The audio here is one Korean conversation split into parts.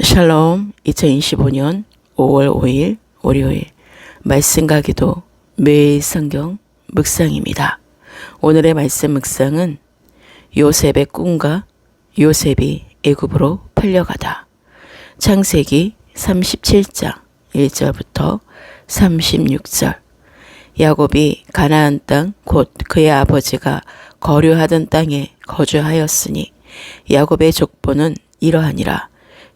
샬롬 2025년 5월 5일 월요일 말씀과 기도 매일 성경 묵상입니다. 오늘의 말씀 묵상은 요셉의 꿈과 요셉이 애굽으로 팔려가다. 창세기 37장 1절부터 36절 야곱이 가나안 땅 곧 그의 아버지가 거류하던 땅에 거주하였으니 야곱의 족보는 이러하니라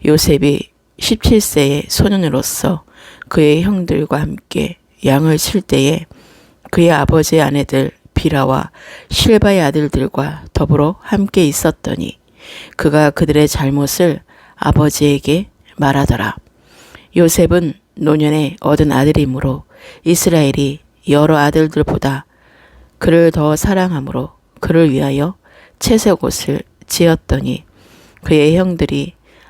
요셉이 17세의 소년으로서 그의 형들과 함께 양을 칠 때에 그의 아버지의 아내들 비라와 실바의 아들들과 더불어 함께 있었더니 그가 그들의 잘못을 아버지에게 말하더라. 요셉은 노년에 얻은 아들이므로 이스라엘이 여러 아들들보다 그를 더 사랑하므로 그를 위하여 채색 옷을 지었더니 그의 형들이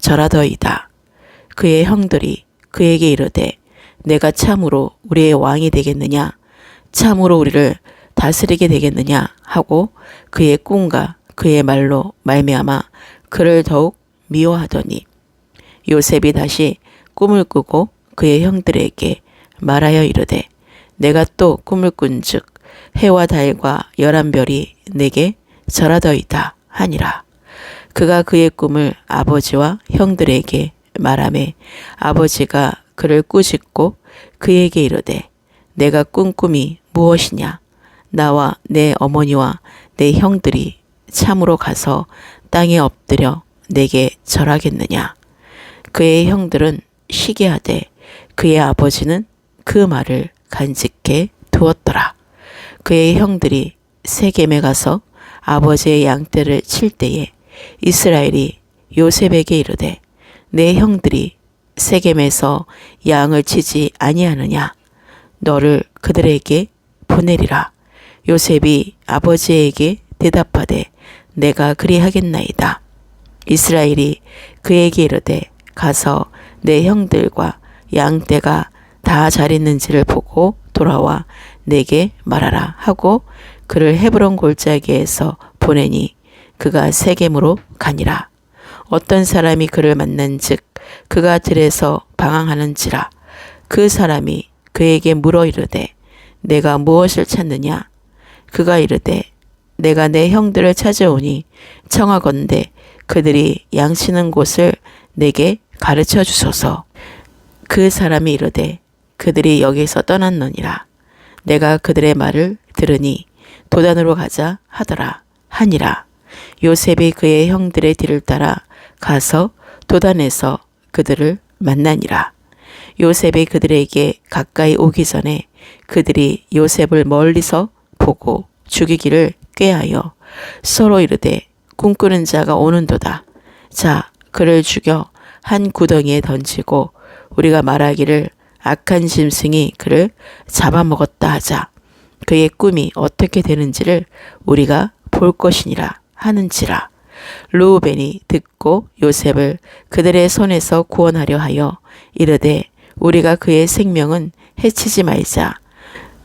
절하더이다. 그의 형들이 그에게 이르되 내가 참으로 우리의 왕이 되겠느냐? 참으로 우리를 다스리게 되겠느냐? 하고 그의 꿈과 그의 말로 말미암아 그를 더욱 미워하더니 요셉이 다시 꿈을 꾸고 그의 형들에게 말하여 이르되 내가 또 꿈을 꾼즉 해와 달과 열한 별이 내게 절하더이다 하니라 그가 그의 꿈을 아버지와 형들에게 말하매 아버지가 그를 꾸짖고 그에게 이르되 내가 꾼 꿈이 무엇이냐? 나와 내 어머니와 내 형들이 참으로 가서 땅에 엎드려 내게 절하겠느냐? 그의 형들은 시기하되 그의 아버지는 그 말을 간직해 두었더라. 그의 형들이 세겜에 가서 아버지의 양떼를 칠 때에 이스라엘이 요셉에게 이르되 내 형들이 세겜에서 양을 치지 아니하느냐? 너를 그들에게 보내리라. 요셉이 아버지에게 대답하되 내가 그리하겠나이다. 이스라엘이 그에게 이르되 가서 내 형들과 양떼가 다 잘 있는지를 보고 돌아와 내게 말하라 하고 그를 헤브론 골짜기에서 보내니 그가 세겜으로 가니라. 어떤 사람이 그를 만난즉 그가 들에서 방황하는지라. 그 사람이 그에게 물어 이르되 내가 무엇을 찾느냐? 그가 이르되 내가 내 형들을 찾아오니 청하건대 그들이 양치는 곳을 내게 가르쳐 주소서. 그 사람이 이르되 그들이 여기서 떠났느니라. 내가 그들의 말을 들으니 도단으로 가자 하더라 하니라 요셉이 그의 형들의 뒤를 따라 가서 도단에서 그들을 만나니라. 요셉이 그들에게 가까이 오기 전에 그들이 요셉을 멀리서 보고 죽이기를 꾀하여 서로 이르되 꿈꾸는 자가 오는도다. 자, 그를 죽여 한 구덩이에 던지고 우리가 말하기를 악한 짐승이 그를 잡아먹었다 하자. 그의 꿈이 어떻게 되는지를 우리가 볼 것이니라. 하는지라. 루벤이 듣고 요셉을 그들의 손에서 구원하려 하여 이르되 우리가 그의 생명은 해치지 말자.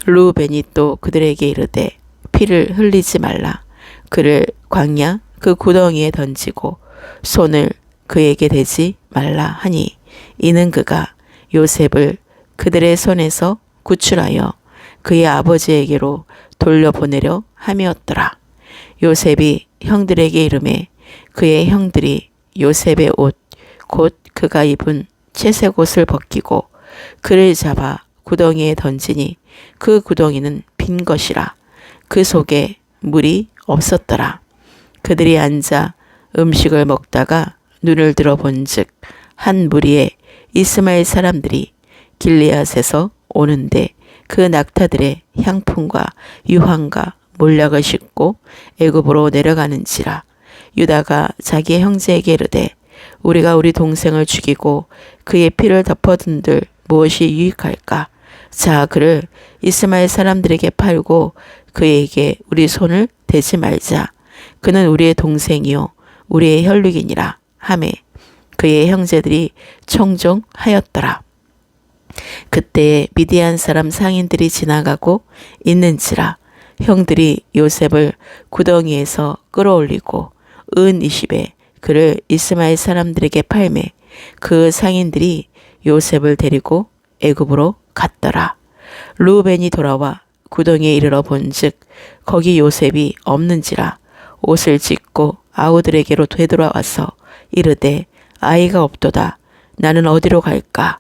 루벤이 또 그들에게 이르되 피를 흘리지 말라. 그를 광야 그 구덩이에 던지고 손을 그에게 대지 말라 하니 이는 그가 요셉을 그들의 손에서 구출하여 그의 아버지에게로 돌려보내려 함이었더라. 요셉이 형들에게 이름해 그의 형들이 요셉의 옷, 곧 그가 입은 채색 옷을 벗기고 그를 잡아 구덩이에 던지니 그 구덩이는 빈 것이라 그 속에 물이 없었더라. 그들이 앉아 음식을 먹다가 눈을 들어 본즉 한 무리에 이스마엘 사람들이 길리앗에서 오는데 그 낙타들의 향품과 유황과 몰약을 싣고 애굽으로 내려가는지라 유다가 자기의 형제에게 이르되 우리가 우리 동생을 죽이고 그의 피를 덮어둔들 무엇이 유익할까? 자, 그를 이스마엘 사람들에게 팔고 그에게 우리 손을 대지 말자. 그는 우리의 동생이요 우리의 혈육이니라 하매 그의 형제들이 청종하였더라. 그때에 미디안 사람 상인들이 지나가고 있는지라 형들이 요셉을 구덩이에서 끌어올리고 은 20에 그를 이스마엘 사람들에게 팔매 그 상인들이 요셉을 데리고 애굽으로 갔더라. 루벤이 돌아와 구덩이에 이르러 본즉 거기 요셉이 없는지라 옷을 찢고 아우들에게로 되돌아와서 이르되 아이가 없도다 나는 어디로 갈까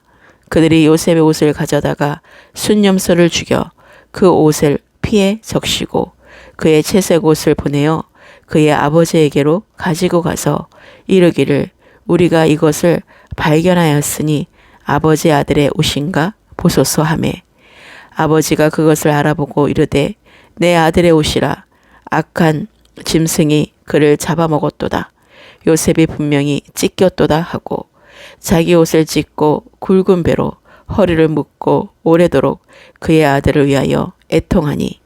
그들이 요셉의 옷을 가져다가 순념소를 죽여 그 옷을 피에 적시고 그의 채색 옷을 보내어 그의 아버지에게로 가지고 가서 이르기를 우리가 이것을 발견하였으니 아버지 아들의 옷인가 보소서 하매 아버지가 그것을 알아보고 이르되 내 아들의 옷이라 악한 짐승이 그를 잡아먹었도다. 요셉이 분명히 찢겼도다 하고 자기 옷을 찢고 굵은 배로 허리를 묶고 오래도록 그의 아들을 위하여 애통하니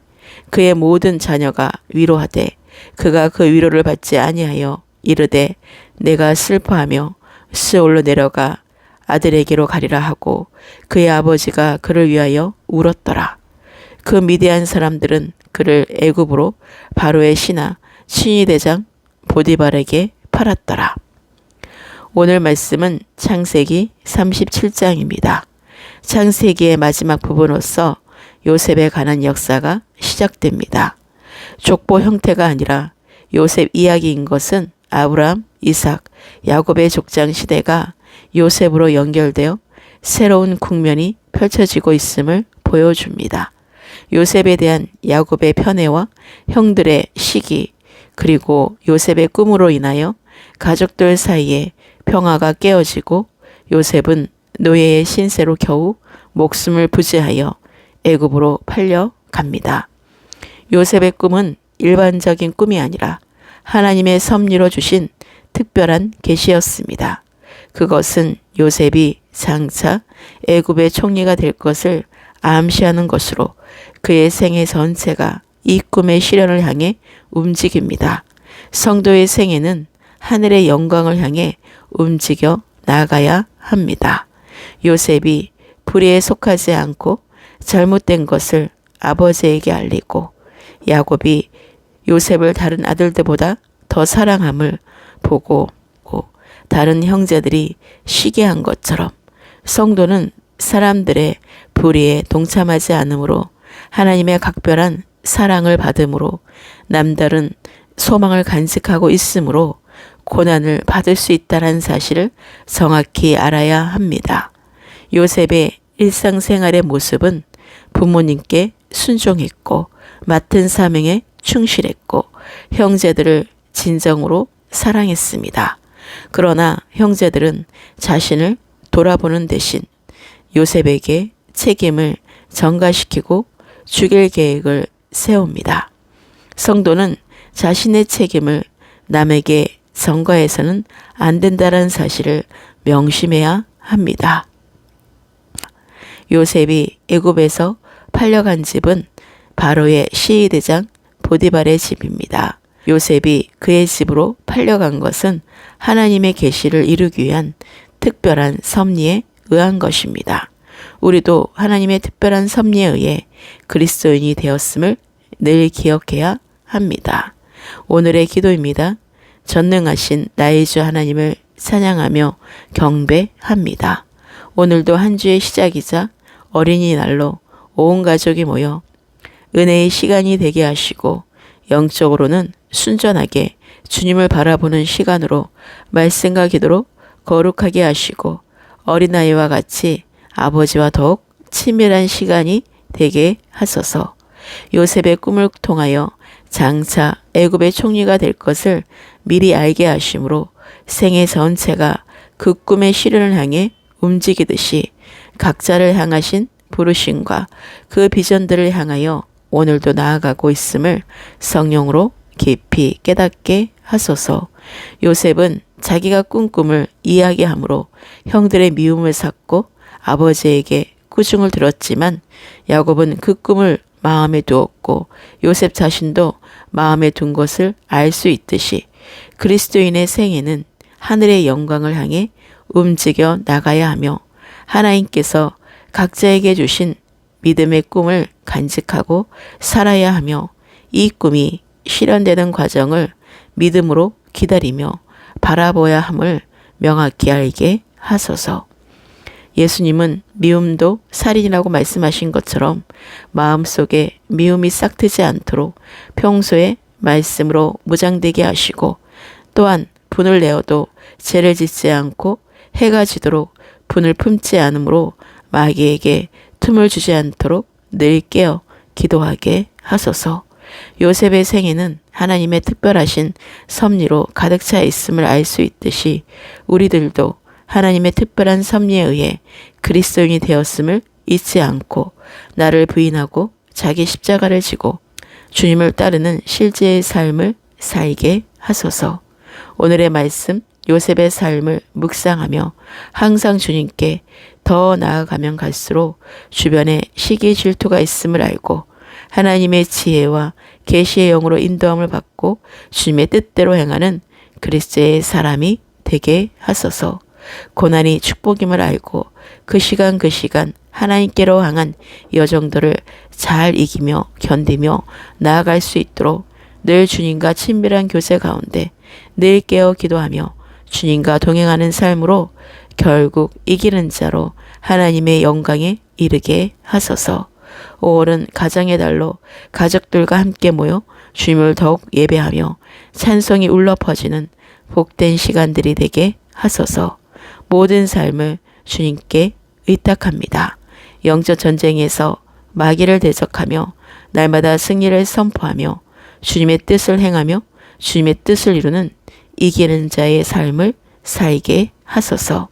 그의 모든 자녀가 위로하되 그가 그 위로를 받지 아니하여 이르되 내가 슬퍼하며 스올로 내려가 아들에게로 가리라 하고 그의 아버지가 그를 위하여 울었더라. 그 미대한 사람들은 그를 애굽으로 바로의 신하 신이 대장 보디발에게 팔았더라. 오늘 말씀은 창세기 37장입니다. 창세기의 마지막 부분으로서 요셉에 관한 역사가 시작됩니다. 족보 형태가 아니라 요셉 이야기인 것은 아브라함, 이삭, 야곱의 족장 시대가 요셉으로 연결되어 새로운 국면이 펼쳐지고 있음을 보여줍니다. 요셉에 대한 야곱의 편애와 형들의 시기, 그리고 요셉의 꿈으로 인하여 가족들 사이에 평화가 깨어지고 요셉은 노예의 신세로 겨우 목숨을 부지하여 애굽으로 팔려 갑니다. 요셉의 꿈은 일반적인 꿈이 아니라 하나님의 섭리로 주신 특별한 계시였습니다. 그것은 요셉이 장차 애굽의 총리가 될 것을 암시하는 것으로 그의 생애 전체가 이 꿈의 실현을 향해 움직입니다. 성도의 생애는 하늘의 영광을 향해 움직여 나가야 합니다. 요셉이 불의에 속하지 않고 잘못된 것을 아버지에게 알리고 야곱이 요셉을 다른 아들들보다 더 사랑함을 보고 다른 형제들이 시기 한 것처럼 성도는 사람들의 불의에 동참하지 않으므로 하나님의 각별한 사랑을 받음으로 남다른 소망을 간직하고 있으므로 고난을 받을 수 있다는 사실을 정확히 알아야 합니다. 요셉의 일상생활의 모습은 부모님께 순종했고 맡은 사명에 충실했고 형제들을 진정으로 사랑했습니다. 그러나 형제들은 자신을 돌아보는 대신 요셉에게 책임을 전가시키고 죽일 계획을 세웁니다. 성도는 자신의 책임을 남에게 전가해서는 안 된다는 사실을 명심해야 합니다. 요셉이 애굽에서 팔려간 집은 바로의 시위대장 보디발의 집입니다. 요셉이 그의 집으로 팔려간 것은 하나님의 계시를 이루기 위한 특별한 섭리에 의한 것입니다. 우리도 하나님의 특별한 섭리에 의해 그리스도인이 되었음을 늘 기억해야 합니다. 오늘의 기도입니다. 전능하신 나의 주 하나님을 찬양하며 경배합니다. 오늘도 한 주의 시작이자 어린이날로 온 가족이 모여 은혜의 시간이 되게 하시고 영적으로는 순전하게 주님을 바라보는 시간으로 말씀과 기도로 거룩하게 하시고 어린아이와 같이 아버지와 더욱 친밀한 시간이 되게 하소서. 요셉의 꿈을 통하여 장차 애굽의 총리가 될 것을 미리 알게 하심으로 생애 전체가 그 꿈의 실현을 향해 움직이듯이 각자를 향하신 부르심과 그 비전들을 향하여 오늘도 나아가고 있음을 성령으로 깊이 깨닫게 하소서. 요셉은 자기가 꾼 꿈을 이야기하므로 형들의 미움을 샀고 아버지에게 꾸중을 들었지만 야곱은 그 꿈을 마음에 두었고 요셉 자신도 마음에 둔 것을 알 수 있듯이 그리스도인의 생애는 하늘의 영광을 향해 움직여 나가야 하며 하나님께서 각자에게 주신 믿음의 꿈을 간직하고 살아야 하며 이 꿈이 실현되는 과정을 믿음으로 기다리며 바라보아야 함을 명확히 알게 하소서. 예수님은 미움도 살인이라고 말씀하신 것처럼 마음속에 미움이 싹트지 않도록 평소에 말씀으로 무장되게 하시고 또한 분을 내어도 죄를 짓지 않고 해가 지도록 분을 품지 않으므로 마귀에게 틈을 주지 않도록 늘 깨어 기도하게 하소서. 요셉의 생애는 하나님의 특별하신 섭리로 가득 차 있음을 알 수 있듯이 우리들도 하나님의 특별한 섭리에 의해 그리스도인이 되었음을 잊지 않고 나를 부인하고 자기 십자가를 지고 주님을 따르는 실제의 삶을 살게 하소서. 오늘의 말씀 요셉의 삶을 묵상하며 항상 주님께 더 나아가면 갈수록 주변에 시기 질투가 있음을 알고 하나님의 지혜와 계시의 영으로 인도함을 받고 주님의 뜻대로 행하는 그리스도의 사람이 되게 하소서. 고난이 축복임을 알고 그 시간 그 시간 하나님께로 향한 여정들을 잘 이기며 견디며 나아갈 수 있도록 늘 주님과 친밀한 교제 가운데 늘 깨어 기도하며 주님과 동행하는 삶으로 결국 이기는 자로 하나님의 영광에 이르게 하소서. 5월은 가정의 달로 가족들과 함께 모여 주님을 더욱 예배하며 찬송이 울려 퍼지는 복된 시간들이 되게 하소서. 모든 삶을 주님께 의탁합니다. 영적 전쟁에서 마귀를 대적하며 날마다 승리를 선포하며 주님의 뜻을 행하며 주님의 뜻을 이루는 이기는 자의 삶을 살게 하소서.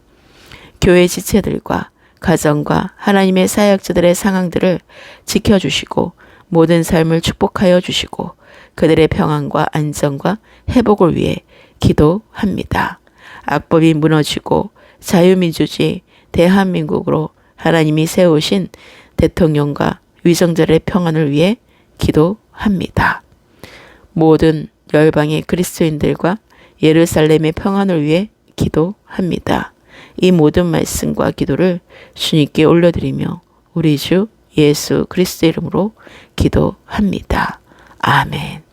교회 지체들과 가정과 하나님의 사역자들의 상황들을 지켜주시고 모든 삶을 축복하여 주시고 그들의 평안과 안정과 회복을 위해 기도합니다. 악법이 무너지고 자유민주주의 대한민국으로 하나님이 세우신 대통령과 위정자의 평안을 위해 기도합니다. 모든 열방의 그리스도인들과 예루살렘의 평안을 위해 기도합니다. 이 모든 말씀과 기도를 주님께 올려드리며 우리 주 예수 그리스도 이름으로 기도합니다. 아멘.